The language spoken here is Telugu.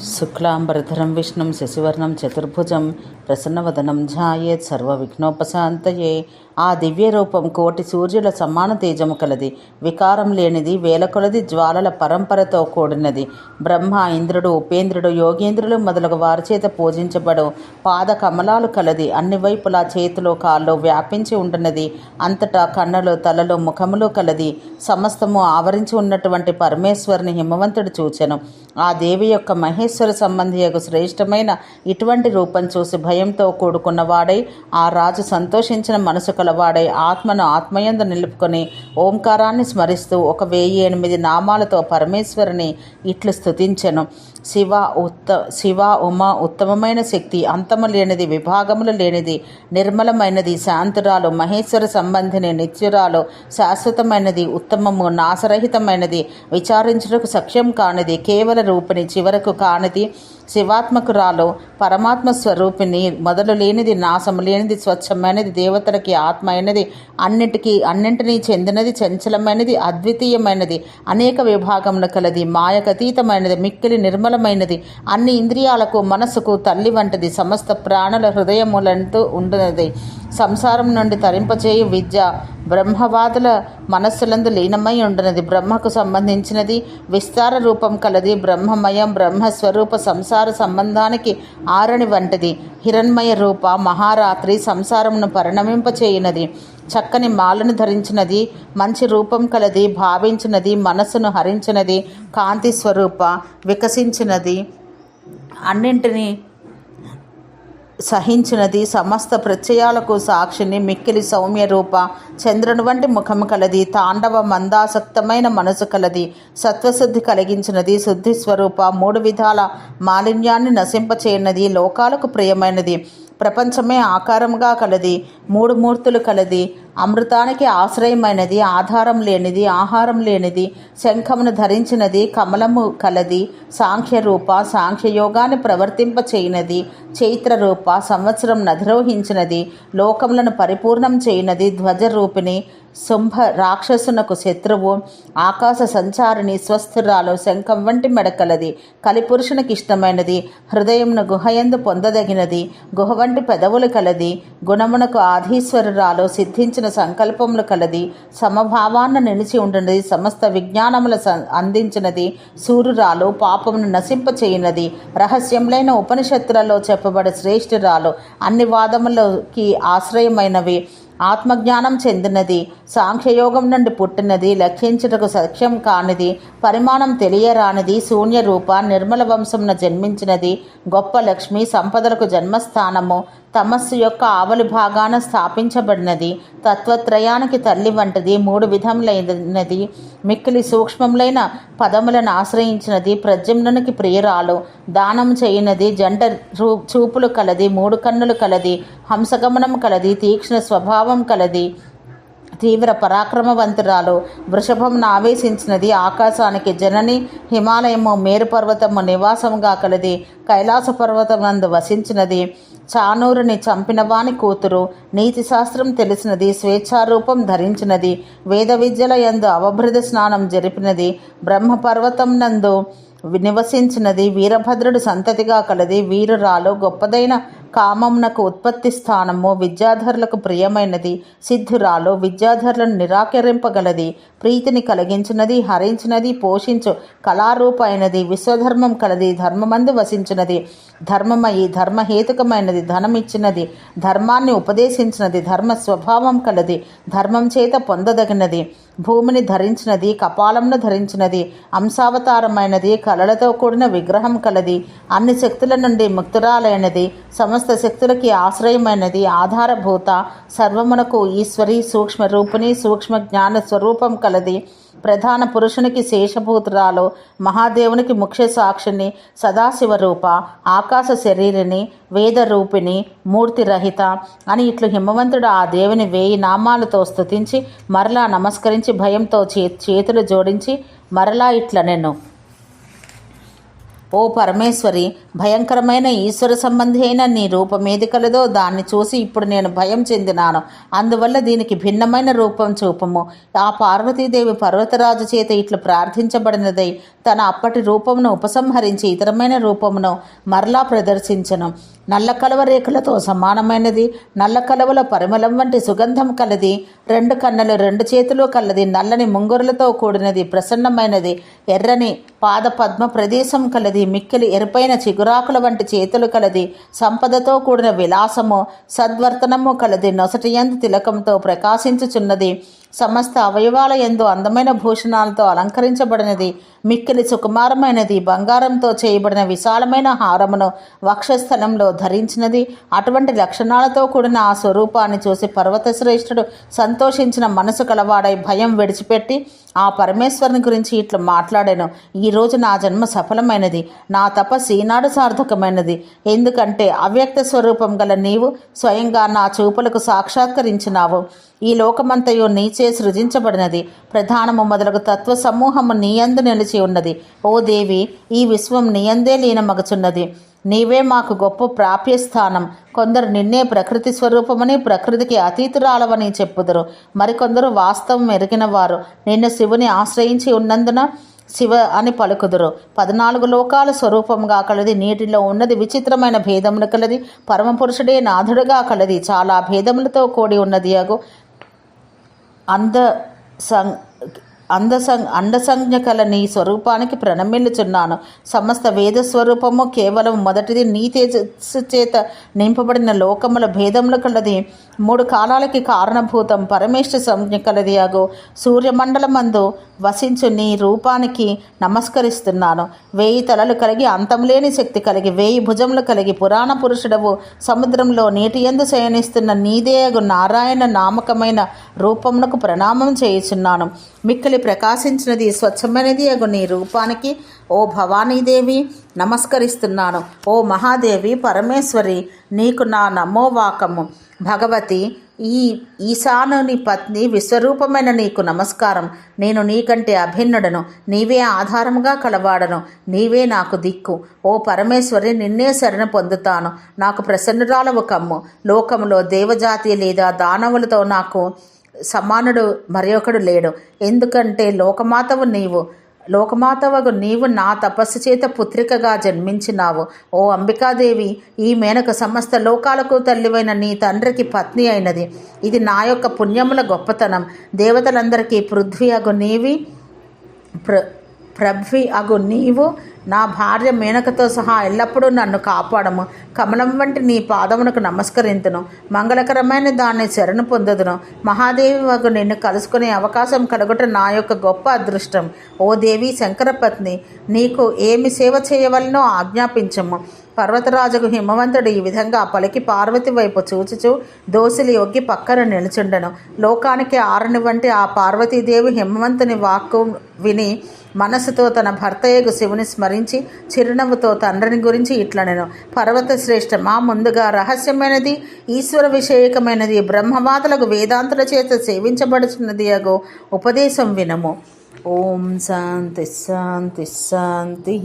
శుక్లాంబరధరం విష్ణుం శశివర్ణం చతుర్భుజం ప్రసన్నవదనం ఝాయేత్ సర్వవిఘ్నోపశాంతయే. ఆ దివ్య రూపం కోటి సూర్యుల సమాన తేజము కలది. వికారం లేనిది వేల కొలది జ్వాలల పరంపరతో కూడినది. బ్రహ్మ ఇంద్రుడు ఉపేంద్రుడు యోగేంద్రులు మొదలగు వారి చేత పూజించబడు పాద కమలాలు కలది. అన్ని వైపులా చేతులు కాళ్ళు వ్యాపించి ఉంటున్నది అంతటా కన్నులు తలలు ముఖములు కలది. సమస్తము ఆవరించి ఉన్నటువంటి పరమేశ్వరుని హిమవంతుడు చూచెను. ఆ దేవి యొక్క మహేశ్వర సంబంధియకు శ్రేష్టమైన ఇటువంటి రూపం చూసి భయంతో కూడుకున్న వాడై ఆ రాజు సంతోషించిన మనసు కలవాడై ఆత్మను ఆత్మయందు నిలుపుకొని ఓంకారాన్ని స్మరిస్తూ ఒక వెయ్యి ఎనిమిది నామాలతో పరమేశ్వరుని ఇట్లు స్థుతించెను శివ ఉత్త శివ ఉమ ఉత్తమమైన శక్తి అంతము లేనిది విభాగములు లేనిది నిర్మలమైనది శాంతురాలు మహేశ్వర సంబంధిని నిత్యురాలు శాశ్వతమైనది ఉత్తమము నాశరహితమైనది విచారించుటకు సఖ్యం కానిది కేవల రూపిణి చివరకు కానిది శివాత్మకురాలు పరమాత్మ స్వరూపిణి మొదలు లేనిది నాశము లేనిది స్వచ్ఛమైనది దేవతలకి ఆత్మ అయినది అన్నిటికీ అన్నింటినీ చెందినది చంచలమైనది అద్వితీయమైనది అనేక విభాగములు కలది మాయకతీతమైనది మిక్కిలి నిర్మలమైనది అన్ని ఇంద్రియాలకు మనసుకు తల్లి వంటిది సమస్త ప్రాణుల హృదయములంటూ ఉండనది. సంసారం నుండి తరింపచేయు విద్య బ్రహ్మవాదుల మనస్సులందు లీనమై ఉండునది. బ్రహ్మకు సంబంధించినది విస్తార రూపం కలది. బ్రహ్మమయం బ్రహ్మస్వరూప సంసార సంబంధానికి ఆరణి వంటిది. హిరణ్మయ రూప మహారాత్రి సంసారమును పరిణమింపచేయునది చక్కని మాలను ధరించినది. మంచి రూపం కలది. భావించినది. మనస్సును హరించినది. కాంతి స్వరూప వికసించినది. అన్నింటినీ సహించినది. సమస్త ప్రత్యయాలకు సాక్షిని మిక్కిలి సౌమ్య రూప చంద్రుని వంటి ముఖము కలది. తాండవ మందాసక్తమైన మనసు కలది. సత్వశుద్ధి కలిగించినది. శుద్ధి స్వరూప మూడు విధాల మాలిన్యాన్ని నశింపచేయనది లోకాలకు ప్రియమైనది. ప్రపంచమే ఆకారంగా కలది మూడు మూర్తులు కలది అమృతానికి ఆశ్రయమైనది ఆధారం లేనిది ఆహారం లేనిది శంఖమును ధరించినది కమలము కలది సాంఖ్యరూప సాంఖ్యయోగాన్ని ప్రవర్తింప చేయనది చైత్ర రూప సంవత్సరం నధిరోహించినది లోకములను పరిపూర్ణం చేయనది ధ్వజరూపిణి శుంభ రాక్షసునకు శత్రువు ఆకాశ సంచారిణి స్వస్థురాలు శంఖం వంటి మెడకలది కలిపురుషునికి ఇష్టమైనది హృదయంను గుహయందు పొందదగినది గుహ వంటి పెదవులు కలది గుణమునకు ఆధీశ్వరురాలు సిద్ధించిన సంకల్పములు కలది సమభావాన్ని నిలిచి ఉండినది సమస్త విజ్ఞానముల అందించినది సూర్యురాలు పాపమును నశింపచేయినది రహస్యములైన ఉపనిషత్తులలో చెప్పబడే శ్రేష్ఠురాలు అన్ని వాదములకి ఆశ్రయమైనవి. ఆత్మజ్ఞానం చెందినది సాంఖ్యయోగం నుండి పుట్టినది లక్షించుటకు సఖ్యం కానిది పరిమాణం తెలియరానిది శూన్య రూప నిర్మల వంశంన జన్మించినది గొప్ప లక్ష్మి సంపదలకు జన్మస్థానము తమస్సు యొక్క ఆవలి భాగాన స్థాపించబడినది. తత్వత్రయానికి తల్లి వంటిది. మూడు విధములైనది. మిక్కిలి సూక్ష్మములైన పదములను ఆశ్రయించినది. ప్రజమ్నునికి ప్రియురాలు. దానం చేయనది. జంట రూ చూపులు కలది. మూడు కన్నులు కలది. హంసగమనం కలది. తీక్ష్ణ స్వభావం కలది. తీవ్ర పరాక్రమవంతురాలు. వృషభంను ఆవేశించినది ఆకాశానికి జనని హిమాలయము మేరు పర్వతము నివాసముగా కలది కైలాస పర్వతమందు వసించినది చానూరుని చంపినవాని కూతురు నీతి శాస్త్రం తెలిసినది స్వేచ్ఛారూపం ధరించినది వేద విద్యల యందు అవభృద స్నానం జరిపినది బ్రహ్మపర్వతం నందు నివసించినది వీరభద్రుడు సంతతిగా కలది వీరురాలు గొప్పదైన కామమునకు ఉత్పత్తి స్థానము విద్యాధరులకు ప్రియమైనది సిద్ధురాలు విద్యాధరులను నిరాకరింపగలది ప్రీతిని కలిగించినది హరించినది పోషించు కళారూపైనది విశ్వధర్మం కలది ధర్మమందు వసించినది ధర్మమయి ధర్మహేతుకమైనది ధనమిచ్చినది ధర్మాన్ని ఉపదేశించినది ధర్మ స్వభావం కలది ధర్మం చేత పొందదగినది భూమిని ధరించినది కపాలంను ధరించినది అంశావతారమైనది కళలతో కూడిన విగ్రహం కలది అన్ని శక్తుల నుండి ముక్తురాలైనది సమస్త సమస్త శక్తులకి ఆశ్రయమైనది. ఆధారభూత సర్వమునకు ఈశ్వరి సూక్ష్మ రూపిణి సూక్ష్మ జ్ఞాన స్వరూపం కలది. ప్రధాన పురుషునికి శేషభూతురాలు మహాదేవునికి ముఖ్య సాక్షిని సదాశివ రూప ఆకాశ శరీరిని వేదరూపిణి మూర్తిరహిత అని ఇట్లు హిమవంతుడు ఆ దేవుని వేయి నామాలతో స్తుతించి మరలా నమస్కరించి భయంతో చే చేతులు జోడించి మరలా ఇట్ల నేను ఓ పరమేశ్వరి భయంకరమైన ఈశ్వర సంబంధి అయిన నీ రూపమేది కలదో దాన్ని చూసి ఇప్పుడు నేను భయం చెందినాను. అందువల్ల దీనికి భిన్నమైన రూపం చూపము. ఆ పార్వతీదేవి పర్వతరాజు చేత ఇట్లు ప్రార్థించబడినదై తన అప్పటి రూపమును ఉపసంహరించి ఇతరమైన రూపమును మరలా ప్రదర్శించను. నల్ల కలవ రేఖలతో సమానమైనది నల్ల కలవల పరిమళం వంటి సుగంధం కలది రెండు కన్నులు రెండు చేతులు కలది నల్లని ముంగురులతో కూడినది ప్రసన్నమైనది ఎర్రని పాద పద్మ ప్రదేశం కలది మిక్కిలి ఎరుపైన చిగురాకుల వంటి చేతులు కలది సంపదతో కూడిన విలాసము సద్వర్తనము కలది నొసటియందు తిలకంతో ప్రకాశించుచున్నది. సమస్త అవయవాల ఎందు అందమైన భూషణాలతో అలంకరించబడినది మిక్కిలి సుకుమారమైనది బంగారంతో చేయబడిన విశాలమైన హారమును వక్షస్థలంలో ధరించినది. అటువంటి లక్షణాలతో కూడిన ఆ స్వరూపాన్ని చూసి పర్వతశ్రేష్ఠుడు సంతోషించిన మనసు కలవాడై భయం విడిచిపెట్టి ఆ పరమేశ్వరుని గురించి ఇట్లా మాట్లాడాను. ఈరోజు నా జన్మ సఫలమైనది. నా తపస్సు ఈనాడు సార్థకమైనది. ఎందుకంటే అవ్యక్త స్వరూపం గల నీవు స్వయంగా నా చూపులకు సాక్షాత్కరించినావు. ఈ లోకమంతయు నీచే సృజించబడినది. ప్రధానము మొదలగు తత్వ సమూహము నీయందు నిలిచి ఉన్నది. ఓ దేవి ఈ విశ్వం నీయందే లీనమగుచున్నది. నీవే మాకు గొప్ప ప్రాప్య స్థానం కొందరు నిన్నే ప్రకృతి స్వరూపమని ప్రకృతికి అతీతురాలవని చెప్పుదురు. మరికొందరు వాస్తవం ఎరిగిన వారు నిన్ను శివుని ఆశ్రయించి ఉన్నందున శివ అని పలుకుదురు. పద్నాలుగు లోకాల స్వరూపంగా కలది నీటిలో ఉన్నది విచిత్రమైన భేదములు కలది పరమపురుషుడే నాథుడుగా కలది. చాలా భేదములతో కూడి ఉన్నది అగు. அந்த சங் అంద సం అండసంజ్ఞ కల నీ స్వరూపానికి ప్రణమిల్లుచున్నాను. సమస్త వేద స్వరూపము కేవలం మొదటిది నీ తేజస్సు చేత నింపబడిన లోకముల భేదముల కలది. మూడు కాలాలకి కారణభూతం పరమేశ్వర సంజ్ఞ కలది అగు. సూర్యమండలమందు వసించు నీ రూపానికి నమస్కరిస్తున్నాను. వేయి తలలు కలిగి అంతంలేని శక్తి కలిగి వేయి భుజములు కలిగి పురాణ పురుషుడవు. సముద్రంలో నీటి ఎందు శయనిస్తున్న నీదే అగు నారాయణ నామకమైన రూపమునకు ప్రణామం చేయుచున్నాను. మిక్కిలి ప్రకాశించినది స్వచ్ఛమైనది అగు నీ రూపానికి. ఓ భవానీదేవి నమస్కరిస్తున్నాను. ఓ మహాదేవి పరమేశ్వరి నీకు నా నమోవాకము. భగవతి ఈ ఈశానుని పత్ని విశ్వరూపమైన నీకు నమస్కారం. నేను నీకంటే అభిన్నుడను. నీవే ఆధారముగా కలవాడను. నీవే నాకు దిక్కు. ఓ పరమేశ్వరి నిన్నే శరణ పొందుతాను. నాకు ప్రసన్నురాలవు కమ్ము. లోకములో దేవజాతి లేదా దానవులతో నాకు సమానుడు మరి ఒకడు లేడు. ఎందుకంటే లోకమాతవు నీవు లోకమాతవకు నీవు నా తపస్సు చేత పుత్రికగా జన్మించినావు. ఓ అంబికాదేవి ఈ మేనక సమస్త లోకాలకు తల్లివైన నీ తండ్రికి పత్ని అయినది. ఇది నా యొక్క పుణ్యముల గొప్పతనం. దేవతలందరికీ పృథ్వీ అగు నీవి ప్ర ప్రభ్వి అగు నీవు నా భార్య మేనకతో సహా ఎల్లప్పుడూ నన్ను కాపాడము. కమలం వంటి నీ పాదమునకు నమస్కరింతును. మంగళకరమైన దాన్ని శరణు పొందదును. మహాదేవి వగు నిన్ను కలుసుకునే అవకాశం కలుగుట నా యొక్క గొప్ప అదృష్టం. ఓ దేవి శంకరపత్ని నీకు ఏమి సేవ చేయవలనో ఆజ్ఞాపించము. పర్వతరాజుకు హిమవంతుడు ఈ విధంగా పలికి పార్వతి వైపు చూచుచు దోసిలి ఒగ్గి పక్కన నిలుచుండెను. లోకానికి ఆరని వంటి ఆ పార్వతీదేవి హిమవంతుని వాక్కు విని మనసుతో తన భర్తయ్యకు శివుని స్మరించి చిరునవ్వుతో తండ్రిని గురించి ఇట్లా నేను పర్వత శ్రేష్టమా ముందుగా రహస్యమైనది ఈశ్వర విషయకమైనది బ్రహ్మవాదులకు వేదాంతుల చేత సేవించబడుచున్నది అగో ఉపదేశం వినము. ఓం శాంతి శాంతి శాంతి.